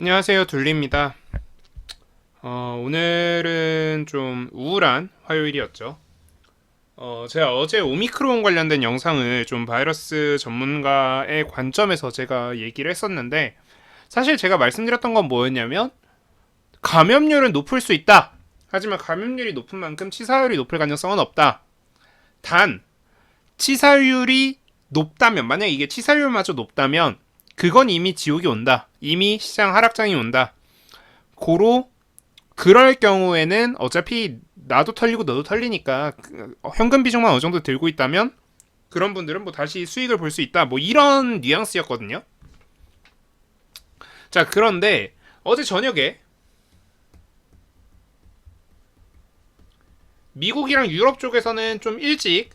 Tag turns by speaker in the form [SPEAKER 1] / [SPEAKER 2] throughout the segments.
[SPEAKER 1] 안녕하세요. 둘리입니다. 어, 오늘은 좀 우울한 화요일이었죠. 어, 제가 어제 오미크론 관련된 영상을 좀 바이러스 전문가의 관점에서 제가 얘기를 했었는데 사실 제가 말씀드렸던 건 뭐였냐면 감염률은 높을 수 있다. 하지만 감염률이 높은 만큼 치사율이 높을 가능성은 없다. 단 치사율이 높다면 만약 이게 치사율마저 높다면 그건 이미 지옥이 온다. 이미 시장 하락장이 온다. 고로 그럴 경우에는 어차피 나도 털리고 너도 털리니까 그, 어, 현금 비중만 어느 정도 들고 있다면 그런 분들은 뭐 다시 수익을 볼 수 있다. 뭐 이런 뉘앙스였거든요. 자, 그런데 어제 저녁에 미국이랑 유럽 쪽에서는 좀 일찍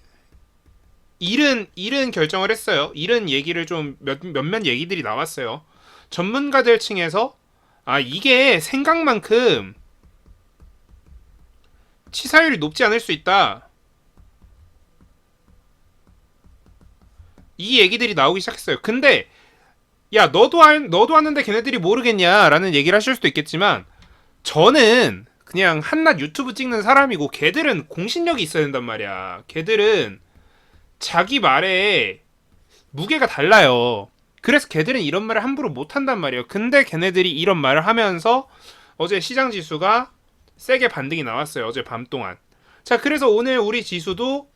[SPEAKER 1] 이른 이른 결정을 했어요. 이른 얘기를 좀 몇, 몇몇 얘기들이 나왔어요. 전문가들 층에서 아 이게 생각만큼 치사율이 높지 않을 수 있다. 이 얘기들이 나오기 시작했어요. 근데 야 너도 알, 너도 아는데 걔네들이 모르겠냐라는 얘기를 하실 수도 있겠지만 저는 그냥 한낱 유튜브 찍는 사람이고 걔들은 공신력이 있어야 된단 말이야. 걔들은 자기 말에 무게가 달라요. 그래서 걔들은 이런 말을 함부로 못 한단 말이에요. 근데 걔네들이 이런 말을 하면서 어제 시장 지수가 세게 반등이 나왔어요. 어제 밤 동안. 자, 그래서 오늘 우리 지수도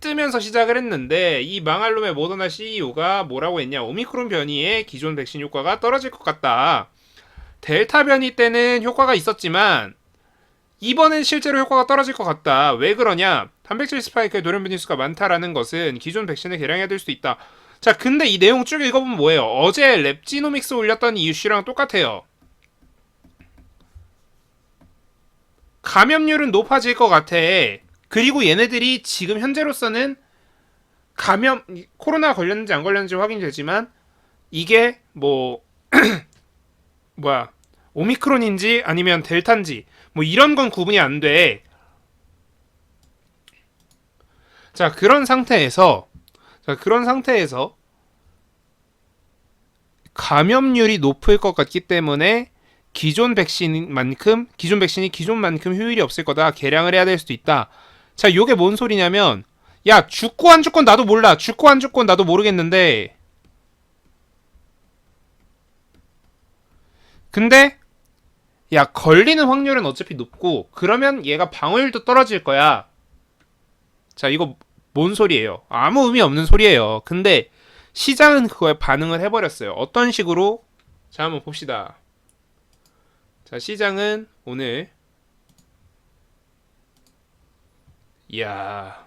[SPEAKER 1] 뜨면서 시작을 했는데 이 망할 놈의 모더나 CEO가 뭐라고 했냐? 오미크론 변이의 기존 백신 효과가 떨어질 것 같다. 델타 변이 때는 효과가 있었지만 이번엔 실제로 효과가 떨어질 것 같다. 왜 그러냐? 단백질 스파이크의 돌연변 일수가 많다라는 것은 기존 백신을 개량해야 될 수도 있다. 자, 근데 이 내용 쭉 읽어보면 뭐예요? 어제 랩지노믹스 올렸던 이슈랑 똑같아요. 감염률은 높아질 것 같아. 그리고 얘네들이 지금 현재로서는 감염 코로나 걸렸는지 안 걸렸는지 확인되지만 이게 뭐 뭐야 오미크론인지 아니면 델타인지 뭐 이런 건 구분이 안 돼. 자, 그런 상태에서 자, 그런 상태에서 감염률이 높을 것 같기 때문에 기존 백신만큼 기존 백신이 기존만큼 효율이 없을 거다. 개량을 해야 될 수도 있다. 자, 요게 뭔 소리냐면 야, 죽고 안 죽건 나도 몰라. 죽고 안 죽건 나도 모르겠는데 근데 야, 걸리는 확률은 어차피 높고 그러면 얘가 방어율도 떨어질 거야. 자, 이거 뭔 소리예요? 아무 의미 없는 소리예요. 근데 시장은 그거에 반응을 해버렸어요. 어떤 식으로? 자, 한번 봅시다. 자, 시장은 오늘 이야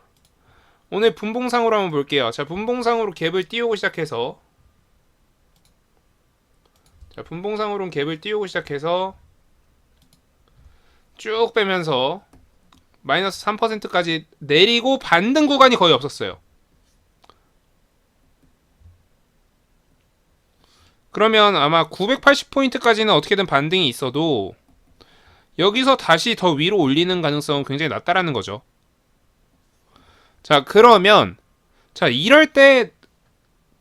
[SPEAKER 1] 오늘 분봉상으로 한번 볼게요. 자, 분봉상으로 갭을 띄우고 시작해서 자, 분봉상으로 는 갭을 띄우고 시작해서 쭉 빼면서 마이너스 3%까지 내리고 반등 구간이 거의 없었어요. 그러면 아마 980포인트까지는 어떻게든 반등이 있어도 여기서 다시 더 위로 올리는 가능성은 굉장히 낮다라는 거죠. 자, 그러면 자, 이럴 때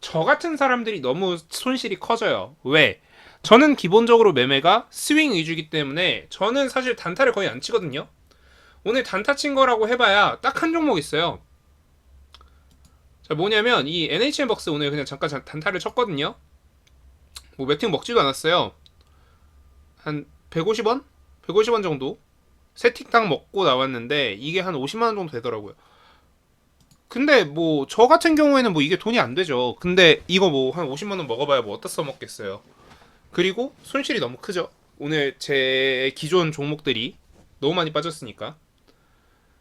[SPEAKER 1] 저 같은 사람들이 너무 손실이 커져요. 왜? 저는 기본적으로 매매가 스윙 위주이기 때문에 저는 사실 단타를 거의 안 치거든요. 오늘 단타 친 거라고 해봐야 딱 한 종목 있어요. 자 뭐냐면 이 NHN 벅스 오늘 그냥 잠깐 단타를 쳤거든요. 뭐 매팅 먹지도 않았어요. 한 150원? 150원 정도? 세틱당 먹고 나왔는데 이게 한 50만 원 정도 되더라고요. 근데 뭐 저 같은 경우에는 뭐 이게 돈이 안 되죠. 근데 이거 뭐 한 50만 원 먹어봐야 뭐 어디다 써먹겠어요. 그리고 손실이 너무 크죠. 오늘 제 기존 종목들이 너무 많이 빠졌으니까.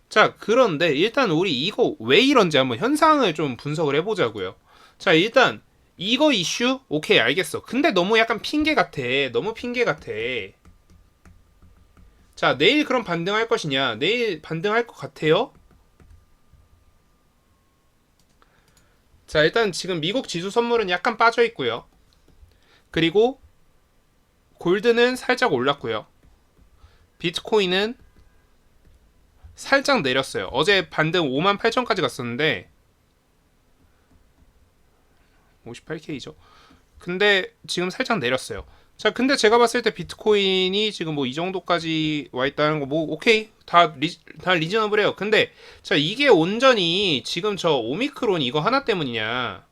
[SPEAKER 1] 자, 그런데 일단 우리 이거 왜 이런지 한번 현상을 좀 분석을 해보자고요. 자, 일단 이거 이슈 오케이 알겠어. 근데 너무 약간 핑계 같아. 너무 핑계 같아. 자, 내일 그럼 반등할 것이냐? 내일 반등할 것 같아요? 자, 일단 지금 미국 지수 선물은 약간 빠져 있고요. 그리고 골드는 살짝 올랐고요. 비트코인은 살짝 내렸어요. 어제 반등 5만 8천까지 갔었는데 58K죠. 근데 지금 살짝 내렸어요. 자, 근데 제가 봤을 때 비트코인이 지금 뭐 이 정도까지 와 있다는 거 뭐 오케이 다, 리, 다 리저너블해요. 근데 자 이게 온전히 지금 저 오미크론 이거 하나 때문이냐?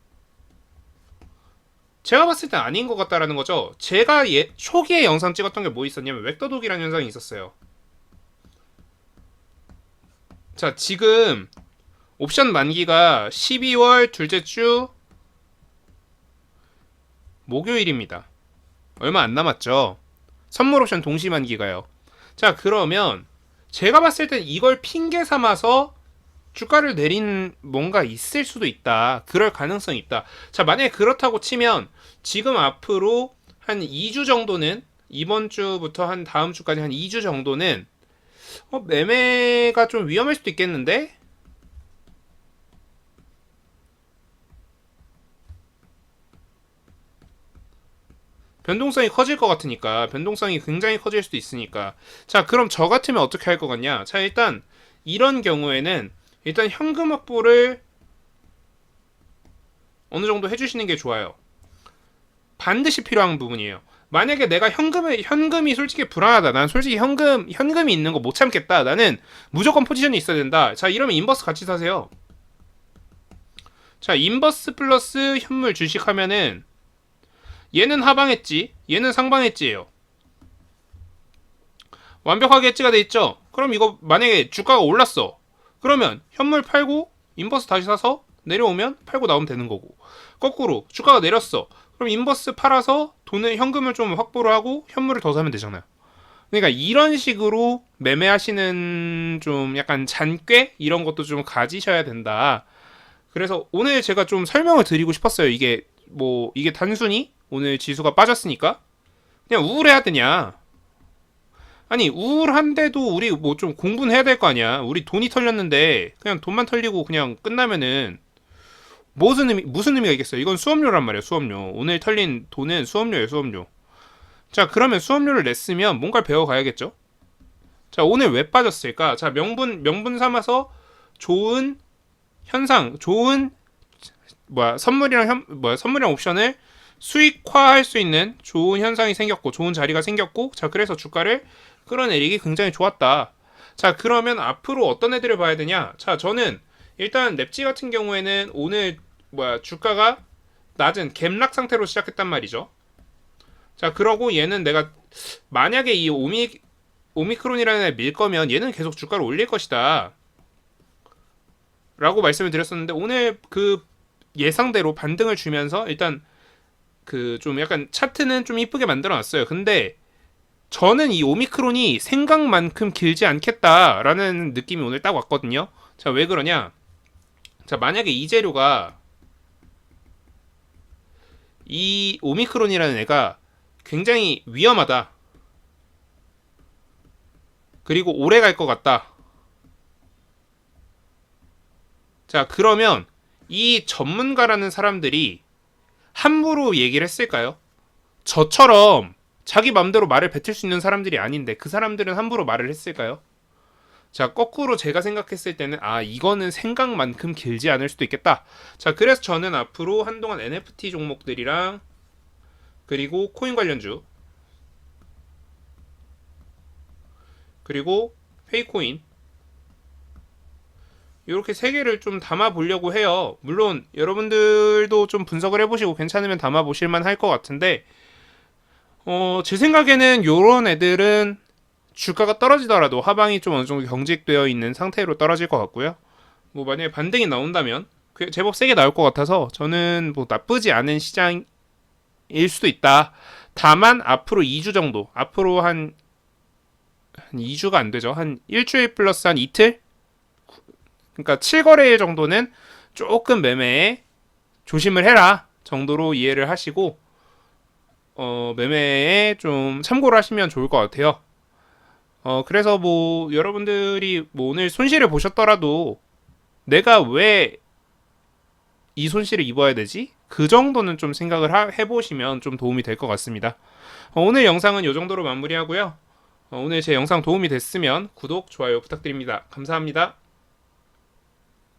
[SPEAKER 1] 제가 봤을 땐 아닌 것 같다라는 거죠. 제가 예, 초기에 영상 찍었던 게 뭐 있었냐면 웹더독이라는 현상이 있었어요. 자 지금 옵션 만기가 12월 둘째 주 목요일입니다. 얼마 안 남았죠. 선물 옵션 동시 만기가요. 자, 그러면 제가 봤을 땐 이걸 핑계 삼아서 주가를 내린 뭔가 있을 수도 있다. 그럴 가능성이 있다. 자, 만약에 그렇다고 치면 지금 앞으로 한 2주 정도는 이번 주부터 한 다음 주까지 한 2주 정도는 어, 매매가 좀 위험할 수도 있겠는데? 변동성이 커질 것 같으니까 변동성이 굉장히 커질 수도 있으니까. 자 그럼 저 같으면 어떻게 할 것 같냐? 자 일단 이런 경우에는 일단 현금 확보를 어느 정도 해주시는 게 좋아요. 반드시 필요한 부분이에요 만약에 내가 현금에 현금이 솔직히 불안하다 난 솔직히 현금 현금이 있는 거 못 참겠다 나는 무조건 포지션이 있어야 된다 자 이러면 인버스 같이 사세요 자 인버스 플러스 현물 주식 하면은 얘는 하방 했지, 얘는 상방 했지예요. 완벽하게 해지가 돼 있죠. 그럼 이거 만약에 주가가 올랐어. 그러면 현물 팔고 인버스 다시 사서 내려오면 팔고 나오면 되는 거고. 거꾸로 주가가 내렸어. 그럼 인버스 팔아서 돈을 현금을 좀 확보를 하고 현물을 더 사면 되잖아요. 그러니까 이런 식으로 매매하시는 좀 약간 잔꾀 이런 것도 좀 가지셔야 된다. 그래서 오늘 제가 좀 설명을 드리고 싶었어요. 이게 뭐 이게 단순히 오늘 지수가 빠졌으니까 그냥 우울해야 되냐? 아니 우울한데도 우리 뭐 좀 공부는 해야 될 거 아니야. 우리 돈이 털렸는데 그냥 돈만 털리고 그냥 끝나면은 무슨 의미 무슨 의미가 있겠어요? 이건 수업료란 말이에요. 수업료. 오늘 털린 돈은 수업료예요. 수업료. 자 그러면 수업료를 냈으면 뭔가를 배워 가야겠죠. 자 오늘 왜 빠졌을까? 자 명분 명분 삼아서 좋은 현상, 좋은 뭐야 선물이랑 현, 뭐야 선물이랑 옵션을 수익화할 수 있는 좋은 현상이 생겼고 좋은 자리가 생겼고 자 그래서 주가를 끌어내리기 굉장히 좋았다. 자 그러면 앞으로 어떤 애들을 봐야 되냐? 자 저는 일단 랩지 같은 경우에는 오늘 뭐야 주가가 낮은 갭락 상태로 시작했단 말이죠. 자 그러고 얘는 내가 만약에 이 오미 오미크론이라는 애 밀 거면 얘는 계속 주가를 올릴 것이다. 라고 말씀을 드렸었는데 오늘 그 예상대로 반등을 주면서 일단 그 좀 약간 차트는 좀 이쁘게 만들어 놨어요. 근데 저는 이 오미크론이 생각만큼 길지 않겠다라는 느낌이 오늘 딱 왔거든요. 자, 왜 그러냐? 자, 만약에 이 재료가 이 오미크론이라는 애가 굉장히 위험하다. 그리고 오래 갈 것 같다. 자, 그러면 이 전문가라는 사람들이 함부로 얘기를 했을까요? 저처럼 자기 맘대로 말을 뱉을 수 있는 사람들이 아닌데 그 사람들은 함부로 말을 했을까요? 자, 거꾸로 제가 생각했을 때는 아, 이거는 생각만큼 길지 않을 수도 있겠다. 자, 그래서 저는 앞으로 한동안 NFT 종목들이랑 그리고 코인 관련주 그리고 페이코인 이렇게 세 개를 좀 담아 보려고 해요. 물론 여러분들도 좀 분석을 해보시고 괜찮으면 담아 보실만 할 것 같은데, 어, 제 생각에는 이런 애들은 주가가 떨어지더라도 하방이 좀 어느 정도 경직되어 있는 상태로 떨어질 것 같고요. 뭐 만약에 반등이 나온다면 그 제법 세게 나올 것 같아서 저는 뭐 나쁘지 않은 시장일 수도 있다. 다만 앞으로 2주 정도, 앞으로 한, 한 2주가 안 되죠. 한 일주일 플러스 한 이틀? 그러니까 7거래일 정도는 조금 매매에 조심을 해라 정도로 이해를 하시고 어, 매매에 좀 참고를 하시면 좋을 것 같아요. 어, 그래서 뭐 여러분들이 뭐 오늘 손실을 보셨더라도 내가 왜 이 손실을 입어야 되지? 그 정도는 좀 생각을 하, 해보시면 좀 도움이 될 것 같습니다. 어, 오늘 영상은 이 정도로 마무리하고요. 어, 오늘 제 영상 도움이 됐으면 구독, 좋아요 부탁드립니다. 감사합니다.